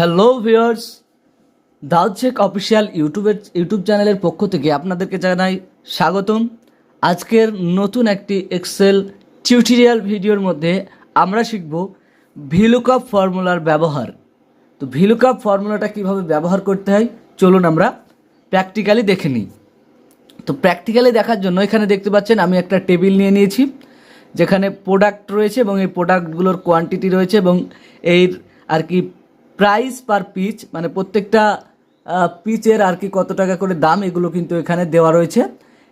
Hello Daud Sheikh official ইউটিউবের YouTube চ্যানেলের পক্ষ থেকে আপনাদেরকে জানাই স্বাগতম। আজকের নতুন একটি এক্সেল টিউটোরিয়াল ভিডিওর মধ্যে আমরা শিখব ভিলুকাপ ফর্মুলার ব্যবহার। তো ভিলুকাপ ফর্মুলাটা কীভাবে ব্যবহার করতে হয়, চলুন আমরা প্র্যাকটিক্যালি দেখে নিই। তো প্র্যাকটিক্যালি দেখার জন্য এখানে দেখতে পাচ্ছেন, আমি একটা টেবিল নিয়ে নিয়েছি, যেখানে প্রোডাক্ট রয়েছে এবং এই প্রোডাক্টগুলোর কোয়ান্টিটি রয়েছে এবং এর আর কি প্রাইস পার পিচ মানে প্রত্যেকটা পিচের আর কি কত টাকা করে দাম, এগুলো কিন্তু এখানে দেওয়া রয়েছে।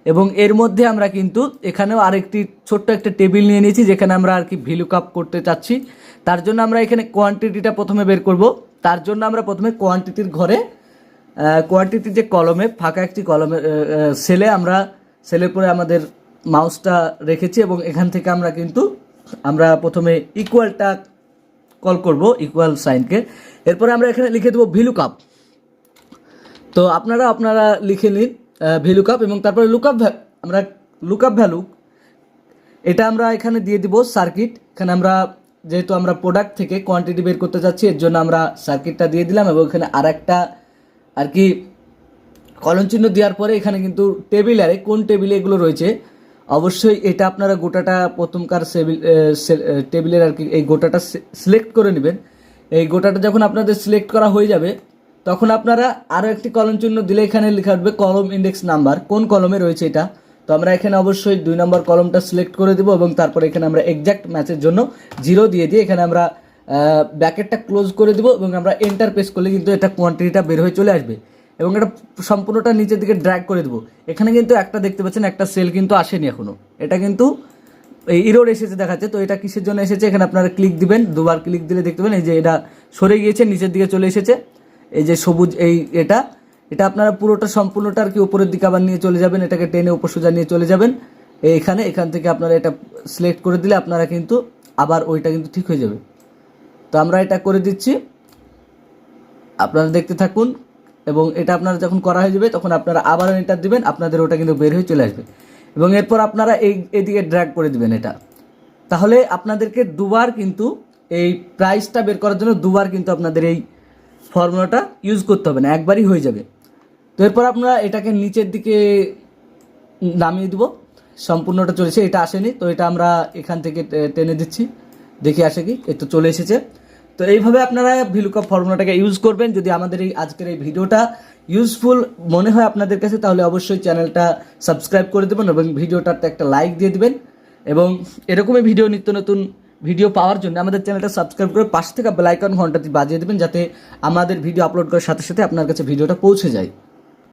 এবং এর মধ্যে আমরা কিন্তু এখানেও আরেকটি ছোট্ট একটা টেবিল নিয়ে নিয়েছি, যেখানে আমরা আর কি ভ্যালু কাপ করতে চাচ্ছি। তার জন্য আমরা এখানে কোয়ান্টিটিটা প্রথমে বের করব। তার জন্য আমরা প্রথমে কোয়ান্টিটির ঘরে কোয়ান্টিটি যে কলমে, ফাঁকা একটি কলমে সেলে আমরা সেলের পরে আমাদের মাউসটা রেখেছি এবং এখান থেকে আমরা কিন্তু, আমরা প্রথমে ইকুয়ালটা কল করব ইকুয়াল সাইনকে এরপরে আমরা এখানে লিখে দেবো ভিলু কাপ তো আপনারা আপনারা লিখে নিন ভ্যালু কাপ এবং তারপরে লুকআপ আমরা লুকআপ ভ্যালু এটা আমরা এখানে দিয়ে দিব সার্কিট এখানে আমরা, যেহেতু আমরা প্রোডাক্ট থেকে কোয়ান্টিটি বের করতে চাচ্ছি, এর জন্য আমরা সার্কিটটা দিয়ে দিলাম এবং এখানে আর একটা আর কি কলম চিহ্ন দেওয়ার পরে এখানে কিন্তু টেবিলারে কোন টেবিলে এগুলো রয়েছে অবশ্যই এটা আপনারা গোটাটা প্রথমকার টেবিলের আর কি, এই গোটাটা সিলেক্ট করে নেবেন। এই গোটাটা যখন আপনাদের সিলেক্ট করা হয়ে যাবে, তখন আপনারা আরও একটি কলম চিহ্ন দিলে এখানে লেখা উঠবে কলম ইন্ডেক্স নাম্বার কোন কলমে রয়েছে এটা? তো আমরা এখানে অবশ্যই দুই নম্বর কলমটা সিলেক্ট করে দেবো এবং তারপরে এখানে আমরা এক্সাক্ট ম্যাচের জন্য জিরো দিয়ে দিয়ে এখানে আমরা ব্যাকেটটা ক্লোজ করে দেবো এবং আমরা এন্টার প্রেস করলে কিন্তু এটা কোয়ান্টিটিটা বের হয়ে চলে আসবে। এবং এটা সম্পূর্ণটা নিচের দিকে ড্র্যাগ করে দেবো। এখানে কিন্তু একটা দেখতে পাচ্ছেন, একটা সেল কিন্তু আসেনি এখনও। এটা কিন্তু এই ইরোড এসেছে দেখাচ্ছে, তো এটা কিসের জন্য এসেছে? এখানে আপনারা ক্লিক দিবেন, দুবার ক্লিক দিলে দেখতে পাবেন, এই যে এটা সরে গিয়েছে, নিচের দিকে চলে এসেছে। এই যে সবুজ, এই এটা এটা আপনারা পুরোটা সম্পূর্ণটা আর কি উপরের দিকে আবার নিয়ে চলে যাবেন, এটাকে টেনে উপর সোজা নিয়ে চলে যাবেন। এইখানে, এখান থেকে আপনারা এটা সিলেক্ট করে দিলে আপনারা কিন্তু আবার ওইটা কিন্তু ঠিক হয়ে যাবে। তো আমরা এটা করে দিচ্ছি। আপনারা দেখতে থাকুন। এবং এটা আপনারা যখন করা হয়ে যাবে, তখন আপনারা আবার এন্টার দিবেন, আপনাদের ওটা কিন্তু বের হয়ে চলে আসবে। এবং এরপর আপনারা এই, এদিকে ড্র্যাগ করে দিবেন এটা। তাহলে আপনাদেরকে দুবার কিন্তু এই প্রাইসটা বের করার জন্য দুবার কিন্তু আপনাদের এই ফর্মুলাটা ইউজ করতে হবে না, একবারই হয়ে যাবে। তো এরপর আপনারা এটাকে নিচের দিকে নামিয়ে দেবো। সম্পূর্ণটা চলেছে, এটা আসেনি। তো এটা আমরা এখান থেকে টেনে দিচ্ছি। দেখে আসে কি? এটা চলে এসেছে। তো এইভাবে আপনারা ভিলুকাপ ফর্মুলাটাকে ইউজ করবেন। যদি আমাদের এই আজকের এই ভিডিওটা ইউজফুল মনে হয় আপনাদের কাছে, তাহলে অবশ্যই চ্যানেলটা সাবস্ক্রাইব করে দেবেন এবং ভিডিওটাতে একটা লাইক দিয়ে দেবেন। এবং এরকমই ভিডিও নিত্য নতুন ভিডিও পাওয়ার জন্য আমাদের চ্যানেলটা সাবস্ক্রাইব করে পাশ থেকে বেলাইকন ঘন্টাটি বাজিয়ে দেবেন, যাতে আমাদের ভিডিও আপলোড করার সাথে সাথে আপনার কাছে ভিডিওটা পৌঁছে যায়।